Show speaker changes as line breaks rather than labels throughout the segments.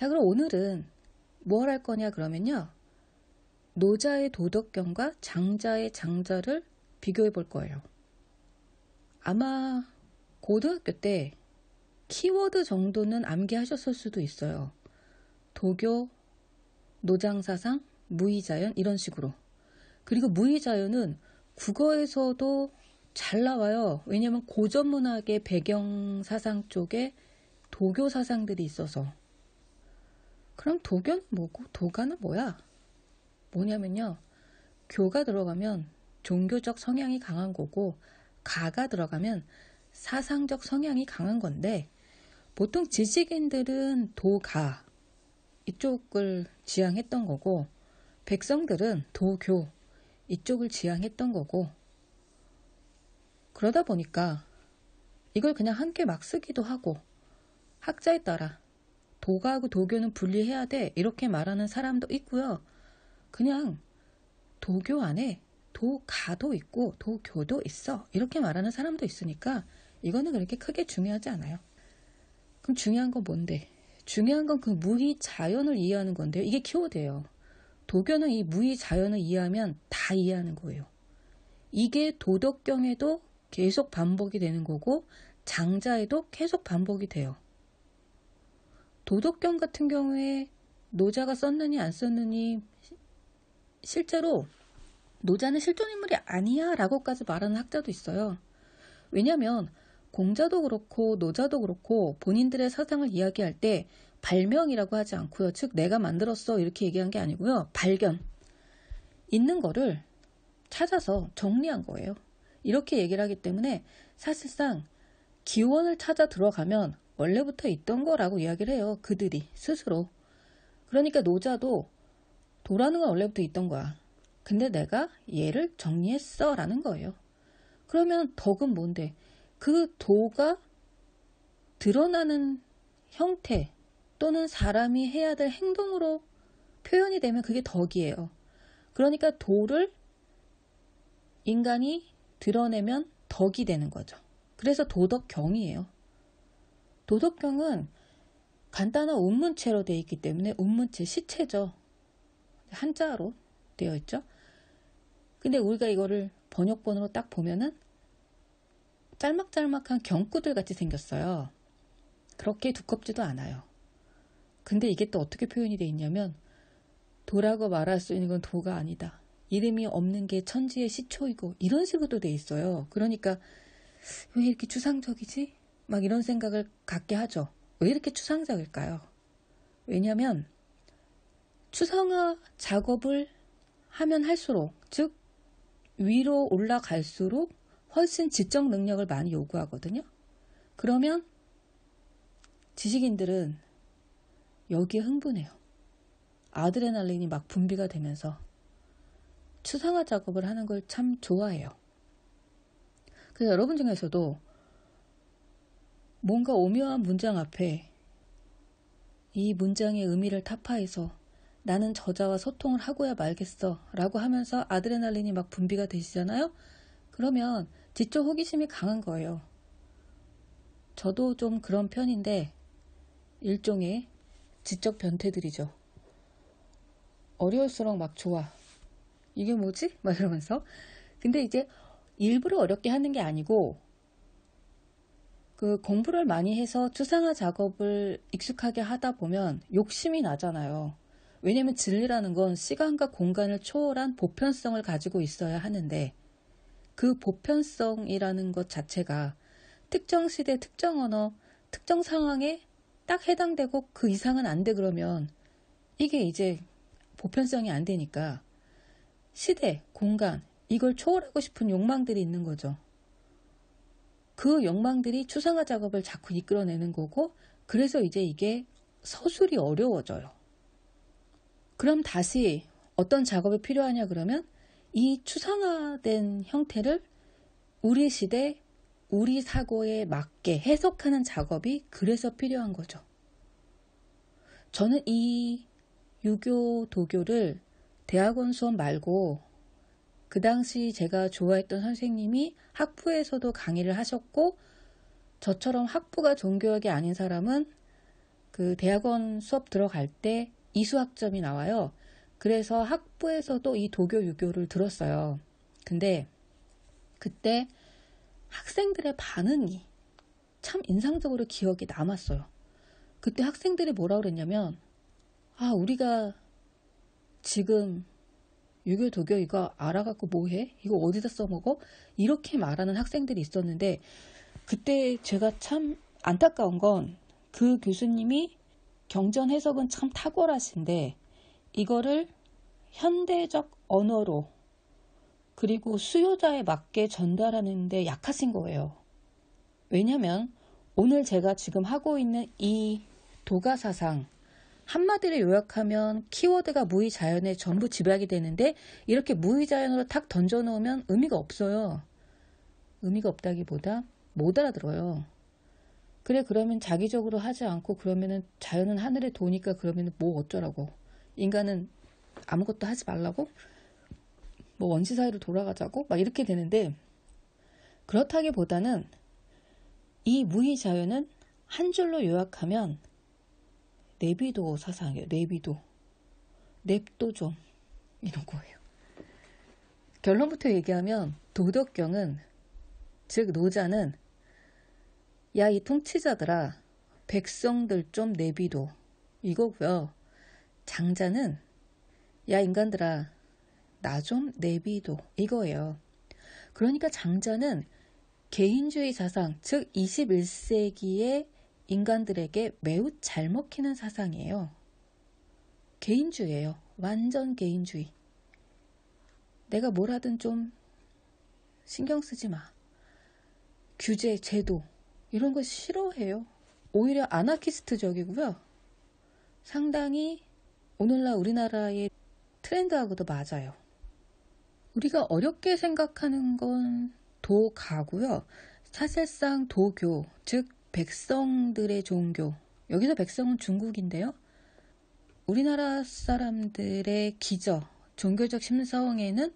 자, 그럼 오늘은 뭘 할 거냐 그러면요. 노자의 도덕경과 장자의 장자를 비교해 볼 거예요. 아마 고등학교 때 키워드 정도는 암기하셨을 수도 있어요. 도교, 노장사상, 무의자연 이런 식으로. 그리고 무의자연은 국어에서도 잘 나와요. 왜냐면 고전문학의 배경 사상 쪽에 도교 사상들이 있어서. 그럼 도교는 뭐고 도가는 뭐야? 뭐냐면요. 교가 들어가면 종교적 성향이 강한 거고 가가 들어가면 사상적 성향이 강한 건데 보통 지식인들은 도가 이쪽을 지향했던 거고 백성들은 도교 이쪽을 지향했던 거고 그러다 보니까 이걸 그냥 함께 막 쓰기도 하고 학자에 따라 도가하고 도교는 분리해야 돼 이렇게 말하는 사람도 있고요. 그냥 도교 안에 도가도 있고 도교도 있어 이렇게 말하는 사람도 있으니까 이거는 그렇게 크게 중요하지 않아요. 그럼 중요한 건 뭔데? 중요한 건 그 무의 자연을 이해하는 건데요. 이게 키워드예요. 도교는 이 무의 자연을 이해하면 다 이해하는 거예요. 이게 도덕경에도 계속 반복이 되는 거고 장자에도 계속 반복이 돼요. 도덕경 같은 경우에 노자가 썼느니 안 썼느니 실제로 노자는 실존 인물이 아니야 라고까지 말하는 학자도 있어요. 왜냐하면 공자도 그렇고 노자도 그렇고 본인들의 사상을 이야기할 때 발명이라고 하지 않고요. 즉 내가 만들었어 이렇게 얘기한 게 아니고요. 발견. 있는 거를 찾아서 정리한 거예요. 이렇게 얘기를 하기 때문에 사실상 기원을 찾아 들어가면 원래부터 있던 거라고 이야기를 해요. 그들이 스스로. 그러니까 노자도 도라는 건 원래부터 있던 거야. 근데 내가 얘를 정리했어 라는 거예요. 그러면 덕은 뭔데? 그 도가 드러나는 형태 또는 사람이 해야 될 행동으로 표현이 되면 그게 덕이에요. 그러니까 도를 인간이 드러내면 덕이 되는 거죠. 그래서 도덕경이에요. 도덕경은 간단한 운문체로 되어 있기 때문에 운문체, 시체죠. 한자로 되어 있죠. 근데 우리가 이거를 번역본으로 딱 보면은 짤막짤막한 경구들 같이 생겼어요. 그렇게 두껍지도 않아요. 근데 이게 또 어떻게 표현이 되어 있냐면 도라고 말할 수 있는 건 도가 아니다. 이름이 없는 게 천지의 시초이고 이런 식으로 돼 있어요. 그러니까 왜 이렇게 추상적이지? 막 이런 생각을 갖게 하죠. 왜 이렇게 추상적일까요? 왜냐면 추상화 작업을 하면 할수록 즉 위로 올라갈수록 훨씬 지적 능력을 많이 요구하거든요. 그러면 지식인들은 여기에 흥분해요. 아드레날린이 막 분비가 되면서 추상화 작업을 하는 걸 참 좋아해요. 그래서 여러분 중에서도 뭔가 오묘한 문장 앞에 이 문장의 의미를 타파해서 나는 저자와 소통을 하고야 말겠어 라고 하면서 아드레날린이 막 분비가 되시잖아요? 그러면 지적 호기심이 강한 거예요. 저도 좀 그런 편인데 일종의 지적 변태들이죠. 어려울수록 막 좋아. 이게 뭐지? 막 이러면서. 근데 이제 일부러 어렵게 하는 게 아니고 그 공부를 많이 해서 추상화 작업을 익숙하게 하다 보면 욕심이 나잖아요. 왜냐면 진리라는 건 시간과 공간을 초월한 보편성을 가지고 있어야 하는데 그 보편성이라는 것 자체가 특정 시대, 특정 언어, 특정 상황에 딱 해당되고 그 이상은 안 돼 그러면 이게 이제 보편성이 안 되니까 시대, 공간, 이걸 초월하고 싶은 욕망들이 있는 거죠. 그 욕망들이 추상화 작업을 자꾸 이끌어내는 거고, 그래서 이제 이게 서술이 어려워져요. 그럼 다시 어떤 작업이 필요하냐 그러면 이 추상화된 형태를 우리 시대, 우리 사고에 맞게 해석하는 작업이 그래서 필요한 거죠. 저는 이 유교, 도교를 대학원 수업 말고 그 당시 제가 좋아했던 선생님이 학부에서도 강의를 하셨고 저처럼 학부가 종교학이 아닌 사람은 그그 대학원 수업 들어갈 때 이수학점이 나와요. 그래서 학부에서도 이 도교 유교를 들었어요. 근데 그때 학생들의 반응이 참 인상적으로 기억이 남았어요. 그때 학생들이 뭐라 그랬냐면, 아, 우리가 지금 유교 도교 이거 알아갖고 뭐해? 이거 어디다 써먹어? 이렇게 말하는 학생들이 있었는데, 그때 제가 참 안타까운 건 그 교수님이 경전 해석은 참 탁월하신데, 이거를 현대적 언어로 그리고 수요자에 맞게 전달하는데 약하신 거예요. 왜냐면 오늘 제가 지금 하고 있는 이 도가 사상 한마디로 요약하면 키워드가 무의자연에 전부 집약이 되는데 이렇게 무의자연으로 탁 던져놓으면 의미가 없어요. 의미가 없다기보다 못 알아들어요. 그래 그러면 자기적으로 하지 않고 그러면은 자연은 하늘에 도니까 그러면은 뭐 어쩌라고 인간은 아무것도 하지 말라고 뭐 원시 사회로 돌아가자고 막 이렇게 되는데 그렇다기보다는 이 무의 자연은 한 줄로 요약하면 내비도 사상이에요. 내비도. 냅도 좀. 이런 거예요. 결론부터 얘기하면 도덕경은 즉 노자는 야 이 통치자들아 백성들 좀 내비도 이거고요. 장자는 야 인간들아 나 좀 내비도 이거예요. 그러니까 장자는 개인주의 사상, 즉 21세기의 인간들에게 매우 잘 먹히는 사상이에요. 개인주의예요. 완전 개인주의. 내가 뭘 하든 좀 신경 쓰지 마. 규제, 제도 이런 거 싫어해요. 오히려 아나키스트적이고요. 상당히 오늘날 우리나라의 트렌드하고도 맞아요. 우리가 어렵게 생각하는 건 도가고요. 사실상 도교, 즉 백성들의 종교. 여기서 백성은 중국인데요. 우리나라 사람들의 기저, 종교적 심성에는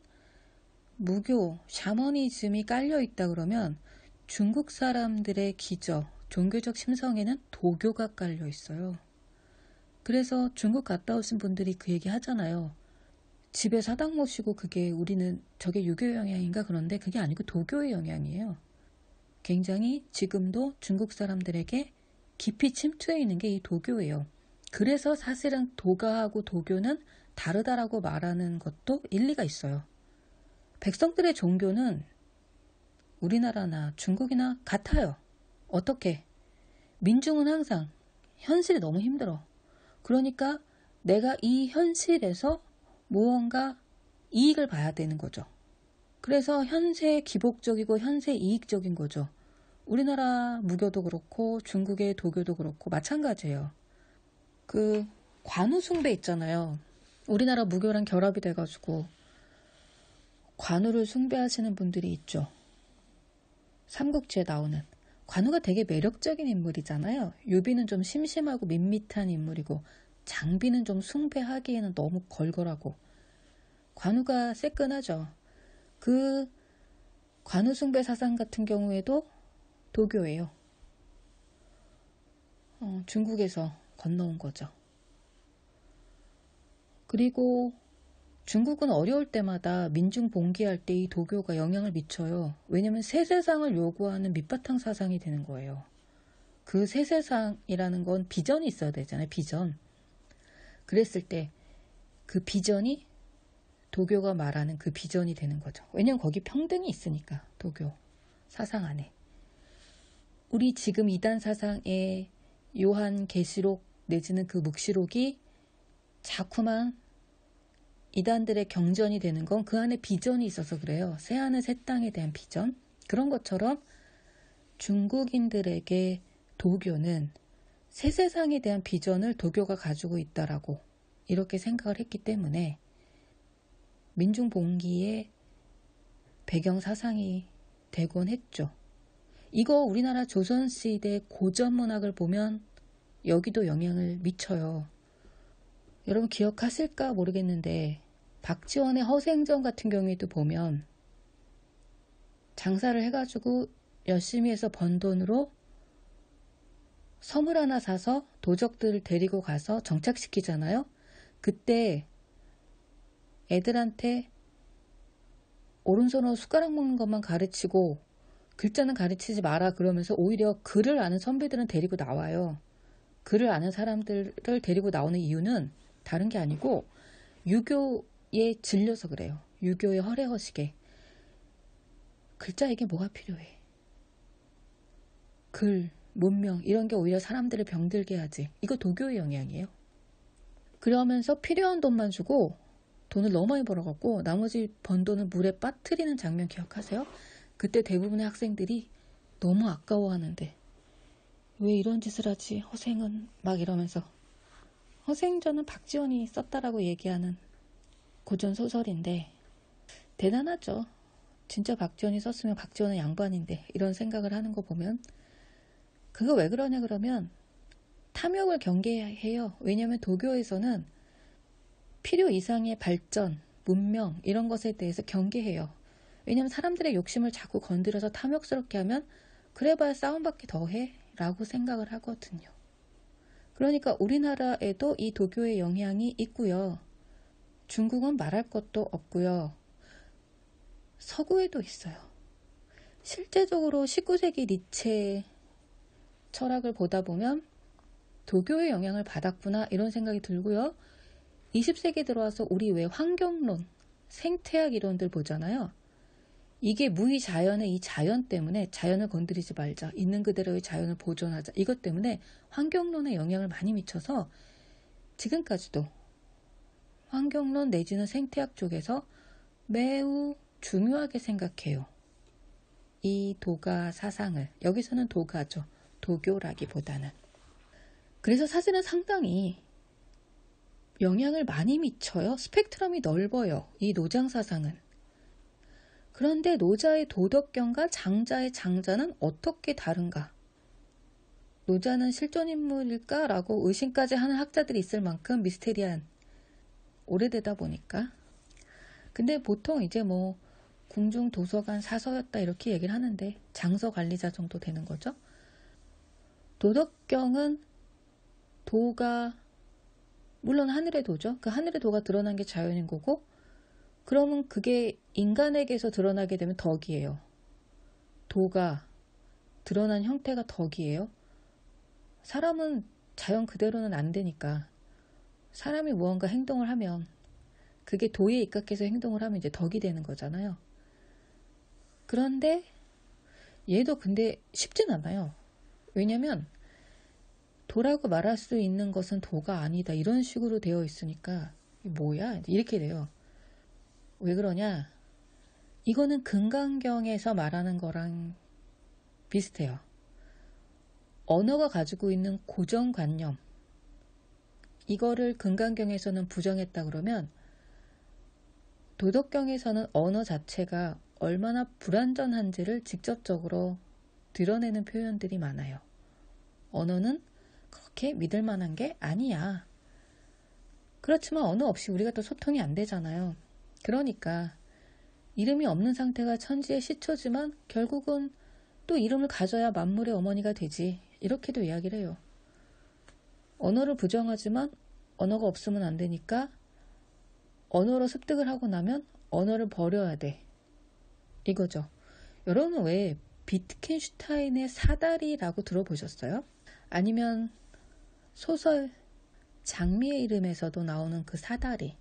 무교, 샤머니즘이 깔려 있다 그러면 중국 사람들의 기저, 종교적 심성에는 도교가 깔려 있어요. 그래서 중국 갔다 오신 분들이 그 얘기 하잖아요. 집에 사당 모시고 그게 우리는 저게 유교 영향인가 그런데 그게 아니고 도교의 영향이에요. 굉장히 지금도 중국 사람들에게 깊이 침투해 있는 게 이 도교예요. 그래서 사실은 도가하고 도교는 다르다라고 말하는 것도 일리가 있어요. 백성들의 종교는 우리나라나 중국이나 같아요. 어떻게? 민중은 항상 현실이 너무 힘들어. 그러니까 내가 이 현실에서 무언가 이익을 봐야 되는 거죠. 그래서 현세 기복적이고 현세 이익적인 거죠. 우리나라 무교도 그렇고 중국의 도교도 그렇고 마찬가지예요. 그 관우 숭배 있잖아요. 우리나라 무교랑 결합이 돼가지고 관우를 숭배하시는 분들이 있죠. 삼국지에 나오는 관우가 되게 매력적인 인물이잖아요. 유비는 좀 심심하고 밋밋한 인물이고 장비는 좀 숭배하기에는 너무 걸걸하고 관우가 새끈하죠. 그 관우 숭배 사상 같은 경우에도 도교예요. 어, 중국에서 건너온 거죠. 그리고 중국은 어려울 때마다 민중 봉기할 때 이 도교가 영향을 미쳐요. 왜냐면 새 세상을 요구하는 밑바탕 사상이 되는 거예요. 그 새 세상이라는 건 비전이 있어야 되잖아요. 비전. 그랬을 때 그 비전이 도교가 말하는 그 비전이 되는 거죠. 왜냐면 거기 평등이 있으니까 도교 사상 안에. 우리 지금 이단 사상의 요한 계시록 내지는 그 묵시록이 자꾸만 이단들의 경전이 되는 건 그 안에 비전이 있어서 그래요. 새 하늘 새 땅에 대한 비전. 그런 것처럼 중국인들에게 도교는 새 세상에 대한 비전을 도교가 가지고 있다라고 이렇게 생각을 했기 때문에 민중 봉기의 배경 사상이 되곤 했죠. 이거 우리나라 조선시대 고전 문학을 보면 여기도 영향을 미쳐요. 여러분 기억하실까 모르겠는데 박지원의 허생전 같은 경우에도 보면 장사를 해가지고 열심히 해서 번 돈으로 선물 하나 사서 도적들을 데리고 가서 정착시키잖아요. 그때 애들한테 오른손으로 숟가락 먹는 것만 가르치고 글자는 가르치지 마라 그러면서 오히려 글을 아는 선배들은 데리고 나와요. 글을 아는 사람들을 데리고 나오는 이유는 다른 게 아니고 유교에 질려서 그래요. 유교의 허례허식에. 글자에게 뭐가 필요해? 글, 문명 이런 게 오히려 사람들을 병들게 하지. 이거 도교의 영향이에요. 그러면서 필요한 돈만 주고 돈을 너무 많이 벌어갖고 나머지 번 돈을 물에 빠뜨리는 장면 기억하세요? 그때 대부분의 학생들이 너무 아까워하는데 왜 이런 짓을 하지 허생은 막 이러면서 허생전은 박지원이 썼다라고 얘기하는 고전 소설인데 대단하죠. 진짜 박지원이 썼으면 박지원은 양반인데 이런 생각을 하는 거 보면 그거 왜 그러냐 그러면 탐욕을 경계해요. 왜냐하면 도교에서는 필요 이상의 발전, 문명 이런 것에 대해서 경계해요. 왜냐하면 사람들의 욕심을 자꾸 건드려서 탐욕스럽게 하면 그래봐야 싸움밖에 더 해. 라고 생각을 하거든요. 그러니까 우리나라에도 이 도교의 영향이 있고요. 중국은 말할 것도 없고요. 서구에도 있어요. 실제적으로 19세기 니체 철학을 보다 보면 도교의 영향을 받았구나 이런 생각이 들고요. 20세기 들어와서 우리 왜 환경론, 생태학 이론들 보잖아요. 이게 무의 자연의 이 자연 때문에 자연을 건드리지 말자. 있는 그대로의 자연을 보존하자. 이것 때문에 환경론에 영향을 많이 미쳐서 지금까지도 환경론 내지는 생태학 쪽에서 매우 중요하게 생각해요. 이 도가 사상을. 여기서는 도가죠. 도교라기보다는. 그래서 사실은 상당히 영향을 많이 미쳐요. 스펙트럼이 넓어요. 이 노장 사상은. 그런데 노자의 도덕경과 장자의 장자는 어떻게 다른가? 노자는 실존 인물일까? 라고 의심까지 하는 학자들이 있을 만큼 미스테리한 오래되다 보니까. 근데 보통 이제 뭐 궁중 도서관 사서였다 이렇게 얘기를 하는데 장서 관리자 정도 되는 거죠. 도덕경은 도가 물론 하늘의 도죠. 그 하늘의 도가 드러난 게 자연인 거고 그러면 그게 인간에게서 드러나게 되면 덕이에요. 도가 드러난 형태가 덕이에요. 사람은 자연 그대로는 안 되니까 사람이 무언가 행동을 하면 그게 도에 입각해서 행동을 하면 이제 덕이 되는 거잖아요. 그런데 얘도 근데 쉽진 않아요. 왜냐면 도라고 말할 수 있는 것은 도가 아니다. 이런 식으로 되어 있으니까 뭐야? 이렇게 돼요. 왜 그러냐? 이거는 금강경에서 말하는 거랑 비슷해요. 언어가 가지고 있는 고정관념. 이거를 금강경에서는 부정했다 그러면 도덕경에서는 언어 자체가 얼마나 불완전한지를 직접적으로 드러내는 표현들이 많아요. 언어는 그렇게 믿을 만한 게 아니야. 그렇지만 언어 없이 우리가 또 소통이 안 되잖아요. 그러니까 이름이 없는 상태가 천지의 시초지만 결국은 또 이름을 가져야 만물의 어머니가 되지. 이렇게도 이야기를 해요. 언어를 부정하지만 언어가 없으면 안 되니까 언어로 습득을 하고 나면 언어를 버려야 돼. 이거죠. 여러분은 왜 비트켄슈타인의 사다리라고 들어보셨어요? 아니면 소설 장미의 이름에서도 나오는 그 사다리.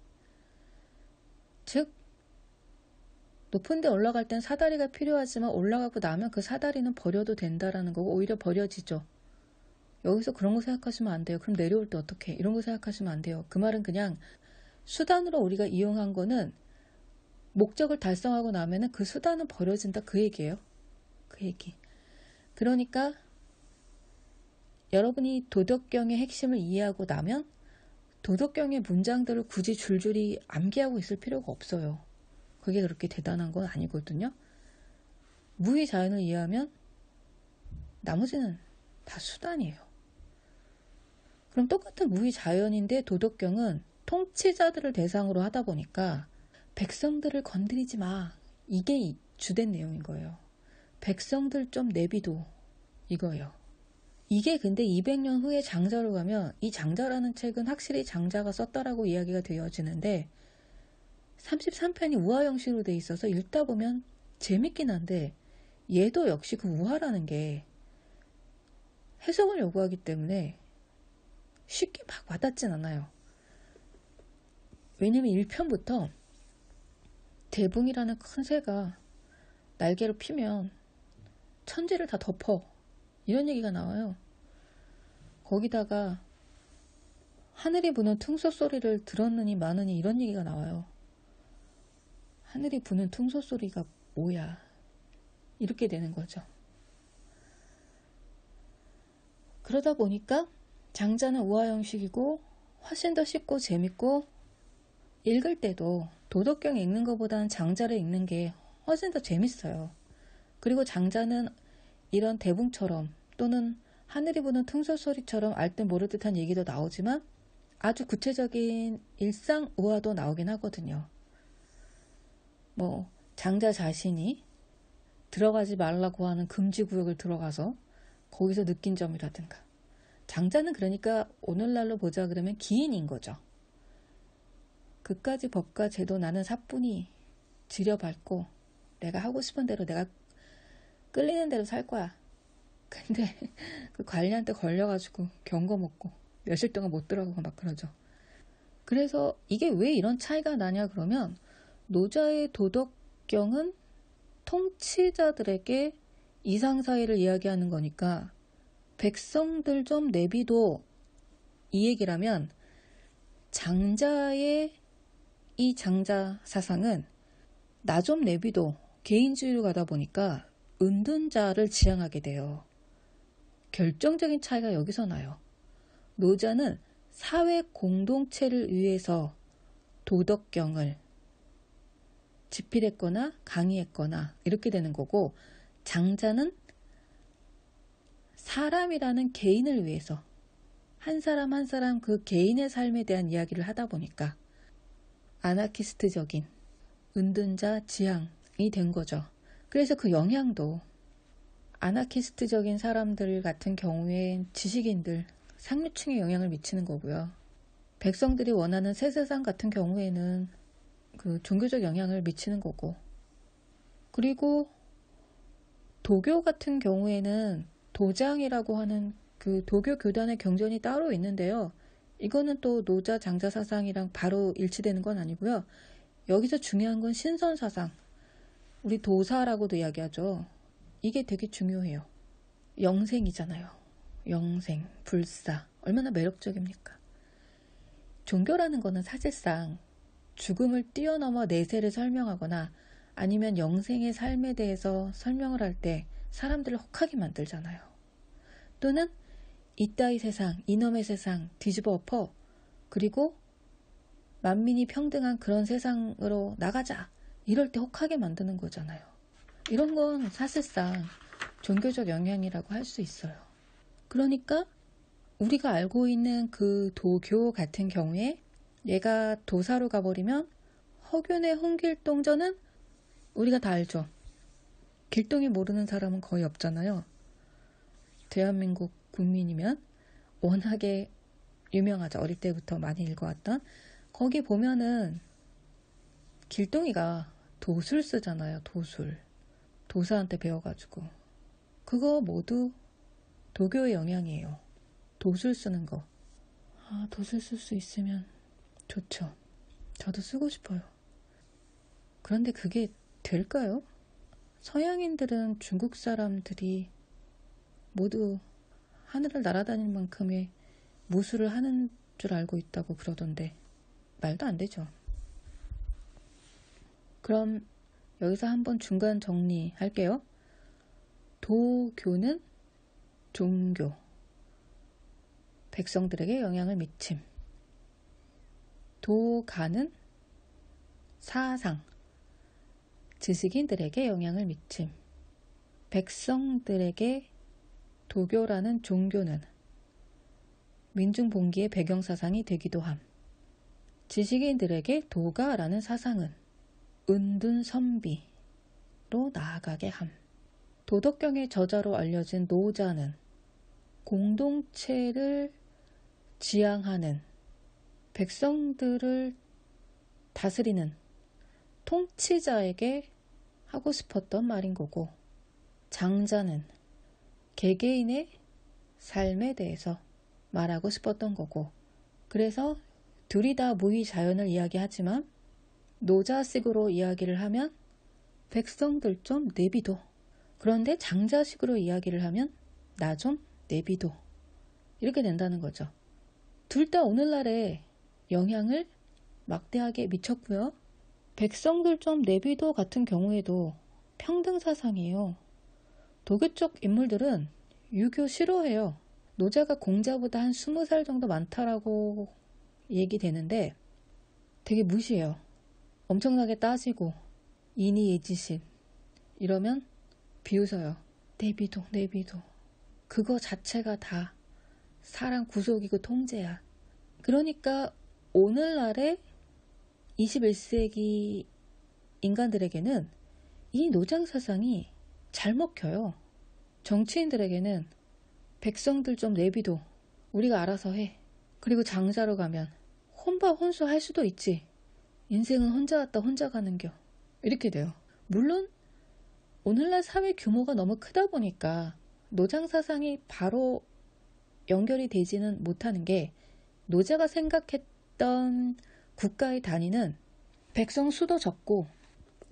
즉 높은 데 올라갈 땐 사다리가 필요하지만 올라가고 나면 그 사다리는 버려도 된다라는 거고 오히려 버려지죠. 여기서 그런 거 생각하시면 안 돼요. 그럼 내려올 때 어떻게? 이런 거 생각하시면 안 돼요. 그 말은 그냥 수단으로 우리가 이용한 거는 목적을 달성하고 나면은 그 수단은 버려진다 그 얘기예요. 그 얘기. 그러니까 여러분이 도덕경의 핵심을 이해하고 나면 도덕경의 문장들을 굳이 줄줄이 암기하고 있을 필요가 없어요. 그게 그렇게 대단한 건 아니거든요. 무의 자연을 이해하면 나머지는 다 수단이에요. 그럼 똑같은 무의 자연인데 도덕경은 통치자들을 대상으로 하다 보니까 백성들을 건드리지 마. 이게 주된 내용인 거예요. 백성들 좀 내비도 이거예요. 이게 근데 200년 후에 장자로 가면 이 장자라는 책은 확실히 장자가 썼다라고 이야기가 되어지는데 33편이 우화 형식으로 돼 있어서 읽다 보면 재밌긴 한데 얘도 역시 그 우화라는 게 해석을 요구하기 때문에 쉽게 막 와닿진 않아요. 왜냐면 1편부터 대붕이라는 큰 새가 날개로 피면 천지를 다 덮어. 이런 얘기가 나와요. 거기다가 하늘이 부는 퉁소 소리를 들었느니 마느니 이런 얘기가 나와요. 하늘이 부는 퉁소 소리가 뭐야? 이렇게 되는 거죠. 그러다 보니까 장자는 우화 형식이고 훨씬 더 쉽고 재밌고 읽을 때도 도덕경 읽는 것보다는 장자를 읽는 게 훨씬 더 재밌어요. 그리고 장자는 이런 대붕처럼 또는 하늘이 부는 퉁소 소리처럼 알 듯 모를 듯한 얘기도 나오지만 아주 구체적인 일상 우화도 나오긴 하거든요. 뭐 장자 자신이 들어가지 말라고 하는 금지 구역을 들어가서 거기서 느낀 점이라든가 장자는 그러니까 오늘날로 보자 그러면 기인인 거죠. 그까지 법과 제도 나는 사뿐히 지려밟고 내가 하고 싶은 대로 내가 끌리는 대로 살 거야. 근데 그 관리한테 걸려가지고 경고 먹고 며칠 동안 못 들어가고 막 그러죠. 그래서 이게 왜 이런 차이가 나냐 그러면 노자의 도덕경은 통치자들에게 이상사회를 이야기하는 거니까 백성들 좀 내비도 이 얘기라면 장자의 이 장자 사상은 나 좀 내비도 개인주의로 가다 보니까 은둔자를 지향하게 돼요. 결정적인 차이가 여기서 나요. 노자는 사회 공동체를 위해서 도덕경을 집필했거나 강의했거나 이렇게 되는 거고 장자는 사람이라는 개인을 위해서 한 사람 한 사람 그 개인의 삶에 대한 이야기를 하다 보니까 아나키스트적인 은둔자 지향이 된 거죠. 그래서 그 영향도 아나키스트적인 사람들 같은 경우엔 지식인들, 상류층에 영향을 미치는 거고요. 백성들이 원하는 새 세상 같은 경우에는 그 종교적 영향을 미치는 거고. 그리고 도교 같은 경우에는 도장이라고 하는 그 도교 교단의 경전이 따로 있는데요. 이거는 또 노자 장자 사상이랑 바로 일치되는 건 아니고요. 여기서 중요한 건 신선 사상. 우리 도사라고도 이야기하죠. 이게 되게 중요해요. 영생이잖아요. 영생, 불사. 얼마나 매력적입니까? 종교라는 거는 사실상 죽음을 뛰어넘어 내세를 설명하거나 아니면 영생의 삶에 대해서 설명을 할 때 사람들을 혹하게 만들잖아요. 또는 이따위 세상, 이놈의 세상 뒤집어 엎어 그리고 만민이 평등한 그런 세상으로 나가자 이럴 때 혹하게 만드는 거잖아요. 이런 건 사실상 종교적 영향이라고 할 수 있어요. 그러니까 우리가 알고 있는 그 도교 같은 경우에 얘가 도사로 가버리면 허균의 홍길동전은 우리가 다 알죠. 길동이 모르는 사람은 거의 없잖아요. 대한민국 국민이면 워낙에 유명하죠. 어릴 때부터 많이 읽어왔던. 거기 보면은 길동이가 도술 쓰잖아요. 도술. 도사한테 배워가지고. 그거 모두 도교의 영향이에요. 도술 쓰는 거. 아, 도술 쓸 수 있으면 좋죠. 저도 쓰고 싶어요. 그런데 그게 될까요? 서양인들은 중국 사람들이 모두 하늘을 날아다닐 만큼의 무술을 하는 줄 알고 있다고 그러던데 말도 안 되죠. 그럼 여기서 한번 중간 정리할게요. 도교는 종교, 백성들에게 영향을 미침. 도가는 사상, 지식인들에게 영향을 미침. 백성들에게 도교라는 종교는 민중 봉기의 배경 사상이 되기도 함. 지식인들에게 도가라는 사상은 은둔 선비로 나아가게 함. 도덕경의 저자로 알려진 노자는 공동체를 지향하는 백성들을 다스리는 통치자에게 하고 싶었던 말인 거고, 장자는 개개인의 삶에 대해서 말하고 싶었던 거고, 그래서 둘이 다 무의 자연을 이야기하지만 노자식으로 이야기를 하면 백성들 좀 내비둬. 그런데 장자식으로 이야기를 하면 나 좀 내비둬. 이렇게 된다는 거죠. 둘 다 오늘날에 영향을 막대하게 미쳤고요. 백성들 좀 내비둬 같은 경우에도 평등 사상이에요. 도교 쪽 인물들은 유교 싫어해요. 노자가 공자보다 한 20살 정도 많다라고 얘기되는데 되게 무시해요. 엄청나게 따지고 인이 예지신 이러면 비웃어요. 내비도 내비도 그거 자체가 다 사람 구속이고 통제야. 그러니까 오늘날의 21세기 인간들에게는 이 노장 사상이 잘 먹혀요. 정치인들에게는 백성들 좀 내비도 우리가 알아서 해. 그리고 장자로 가면 혼바 혼수 할 수도 있지. 인생은 혼자 왔다 혼자 가는겨. 이렇게 돼요. 물론 오늘날 사회 규모가 너무 크다 보니까 노장 사상이 바로 연결이 되지는 못하는 게 노자가 생각했던 국가의 단위는 백성 수도 적고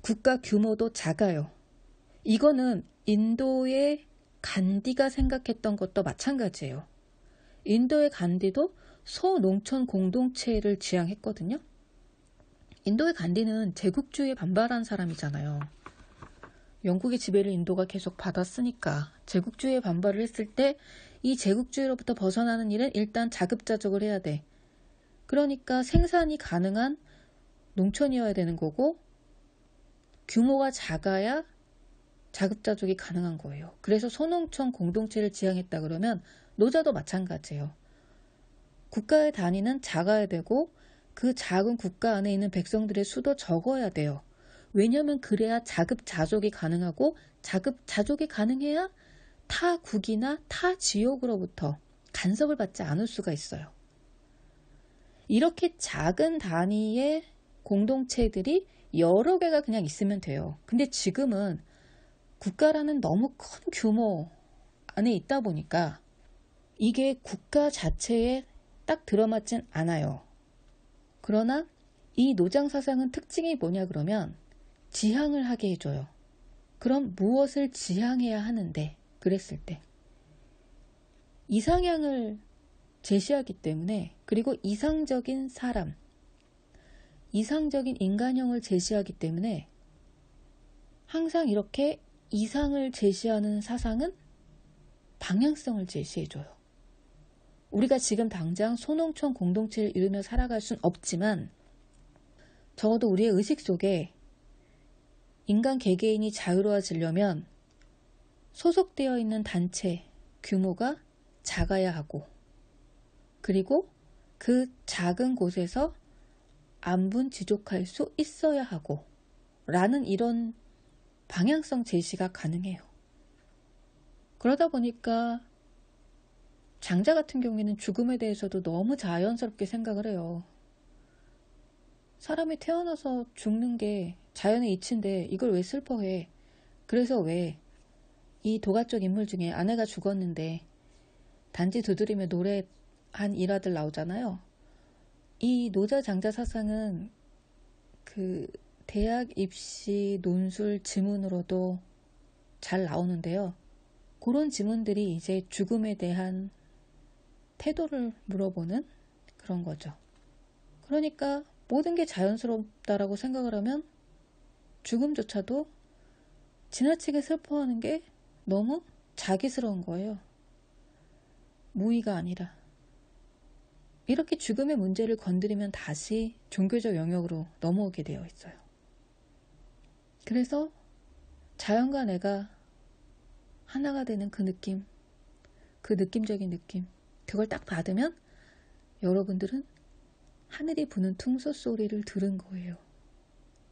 국가 규모도 작아요. 이거는 인도의 간디가 생각했던 것도 마찬가지예요. 인도의 간디도 소농촌 공동체를 지향했거든요. 인도의 간디는 제국주의에 반발한 사람이잖아요. 영국의 지배를 인도가 계속 받았으니까 제국주의에 반발을 했을 때 이 제국주의로부터 벗어나는 일은 일단 자급자족을 해야 돼. 그러니까 생산이 가능한 농촌이어야 되는 거고 규모가 작아야 자급자족이 가능한 거예요. 그래서 소농촌 공동체를 지향했다 그러면 노자도 마찬가지예요. 국가의 단위는 작아야 되고 그 작은 국가 안에 있는 백성들의 수도 적어야 돼요. 왜냐하면 그래야 자급자족이 가능하고 자급자족이 가능해야 타 국이나 타 지역으로부터 간섭을 받지 않을 수가 있어요. 이렇게 작은 단위의 공동체들이 여러 개가 그냥 있으면 돼요. 근데 지금은 국가라는 너무 큰 규모 안에 있다 보니까 이게 국가 자체에 딱 들어맞진 않아요. 그러나 이 노장 사상은 특징이 뭐냐 그러면 지향을 하게 해줘요. 그럼 무엇을 지향해야 하는데 그랬을 때 이상향을 제시하기 때문에 그리고 이상적인 사람, 이상적인 인간형을 제시하기 때문에 항상 이렇게 이상을 제시하는 사상은 방향성을 제시해줘요. 우리가 지금 당장 소농촌 공동체를 이루며 살아갈 순 없지만 적어도 우리의 의식 속에 인간 개개인이 자유로워지려면 소속되어 있는 단체 규모가 작아야 하고 그리고 그 작은 곳에서 안분 지족할 수 있어야 하고 라는 이런 방향성 제시가 가능해요. 그러다 보니까 장자 같은 경우에는 죽음에 대해서도 너무 자연스럽게 생각을 해요. 사람이 태어나서 죽는 게 자연의 이치인데 이걸 왜 슬퍼해? 그래서 왜 이 도가 쪽 인물 중에 아내가 죽었는데 단지 두드리며 노래한 일화들 나오잖아요. 이 노자 장자 사상은 그 대학 입시 논술 지문으로도 잘 나오는데요. 그런 지문들이 이제 죽음에 대한 태도를 물어보는 그런 거죠. 그러니까 모든 게 자연스럽다라고 생각을 하면 죽음조차도 지나치게 슬퍼하는 게 너무 자기스러운 거예요. 무의가 아니라. 이렇게 죽음의 문제를 건드리면 다시 종교적 영역으로 넘어오게 되어 있어요. 그래서 자연과 내가 하나가 되는 그 느낌, 그 느낌적인 느낌, 그걸 딱 받으면 여러분들은 하늘이 부는 퉁소 소리를 들은 거예요.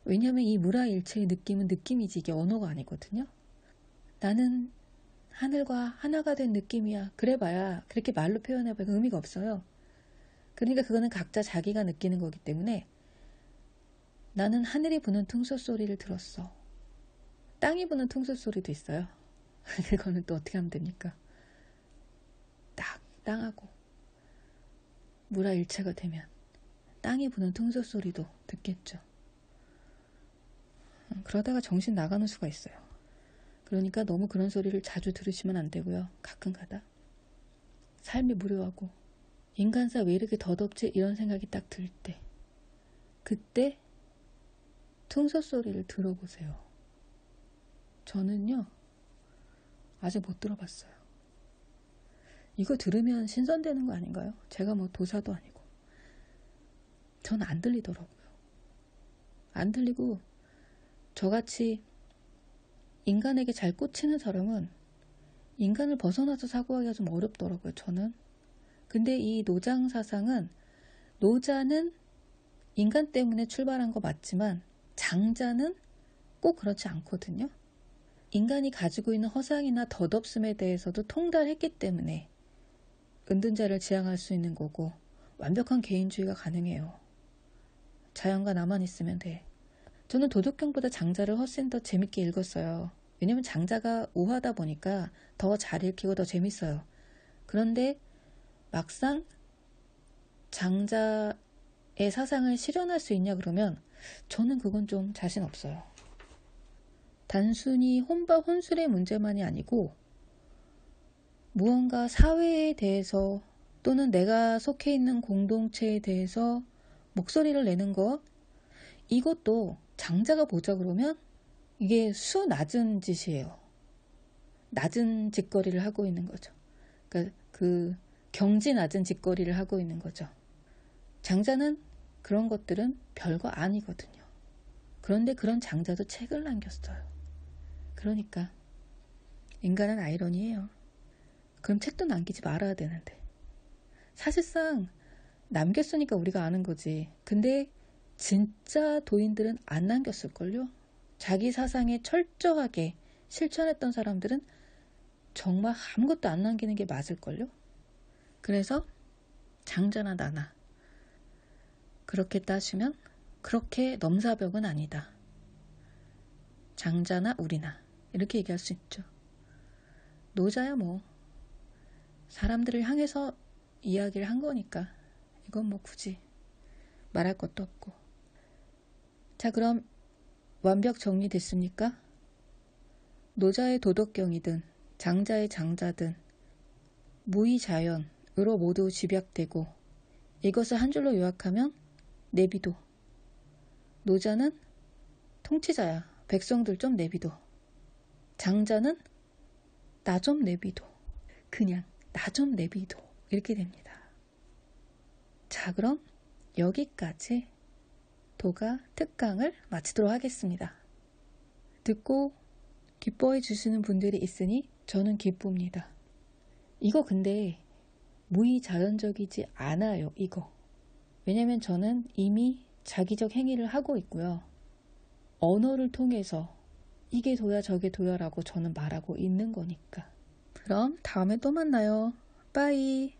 왜냐하면 이 무라일체의 느낌은 느낌이지 이게 언어가 아니거든요. 나는 하늘과 하나가 된 느낌이야. 그래봐야 그렇게 말로 표현해봐야 의미가 없어요. 그러니까 그거는 각자 자기가 느끼는 거기 때문에 나는 하늘이 부는 퉁소 소리를 들었어. 땅이 부는 퉁소 소리도 있어요. 그거는 또 어떻게 하면 됩니까? 딱 땅하고 무라 일체가 되면 땅이 부는 퉁소 소리도 듣겠죠. 그러다가 정신 나가는 수가 있어요. 그러니까 너무 그런 소리를 자주 들으시면 안 되고요. 가끔 가다. 삶이 무료하고 인간사 왜 이렇게 덧없지 이런 생각이 딱 들 때 그때 퉁소 소리를 들어보세요. 저는요 아직 못 들어봤어요. 이거 들으면 신선되는 거 아닌가요? 제가 뭐 도사도 아니고 전 안 들리더라고요. 안 들리고 저같이 인간에게 잘 꽂히는 사람은 인간을 벗어나서 사고하기가 좀 어렵더라고요, 저는. 근데 이 노장 사상은 노자는 인간 때문에 출발한 거 맞지만 장자는 꼭 그렇지 않거든요. 인간이 가지고 있는 허상이나 덧없음에 대해서도 통달했기 때문에 은둔자를 지향할 수 있는 거고 완벽한 개인주의가 가능해요. 자연과 나만 있으면 돼. 저는 도덕경보다 장자를 훨씬 더 재밌게 읽었어요. 왜냐면 장자가 우하다 보니까 더 잘 읽히고 더 재밌어요. 그런데 막상 장자의 사상을 실현할 수 있냐 그러면 저는 그건 좀 자신 없어요. 단순히 혼바 혼술의 문제만이 아니고 무언가 사회에 대해서 또는 내가 속해 있는 공동체에 대해서 목소리를 내는 것 이것도 장자가 보자 그러면 이게 수 낮은 짓이에요. 낮은 짓거리를 하고 있는 거죠. 그러니까 그 경지 낮은 짓거리를 하고 있는 거죠. 장자는 그런 것들은 별거 아니거든요. 그런데 그런 장자도 책을 남겼어요. 그러니까 인간은 아이러니예요. 그럼 책도 남기지 말아야 되는데. 사실상 남겼으니까 우리가 아는 거지. 근데 진짜 도인들은 안 남겼을걸요? 자기 사상에 철저하게 실천했던 사람들은 정말 아무것도 안 남기는 게 맞을걸요? 그래서 장자나 나나 그렇게 따지면 그렇게 넘사벽은 아니다. 장자나 우리나 이렇게 얘기할 수 있죠. 노자야 뭐 사람들을 향해서 이야기를 한 거니까 이건 뭐 굳이 말할 것도 없고. 자 그럼 완벽 정리됐습니까? 노자의 도덕경이든 장자의 장자든 무의자연으로 모두 집약되고 이것을 한 줄로 요약하면 내비도. 노자는 통치자야 백성들 좀 내비도. 장자는 나 좀 내비도. 그냥 나 좀 내비도 이렇게 됩니다. 자 그럼 여기까지 도가 특강을 마치도록 하겠습니다. 듣고 기뻐해 주시는 분들이 있으니 저는 기쁩니다. 이거 근데 무의 자연적이지 않아요, 이거. 왜냐면 저는 이미 자기적 행위를 하고 있고요. 언어를 통해서 이게 도야 저게 도야라고 저는 말하고 있는 거니까. 그럼 다음에 또 만나요. 빠이.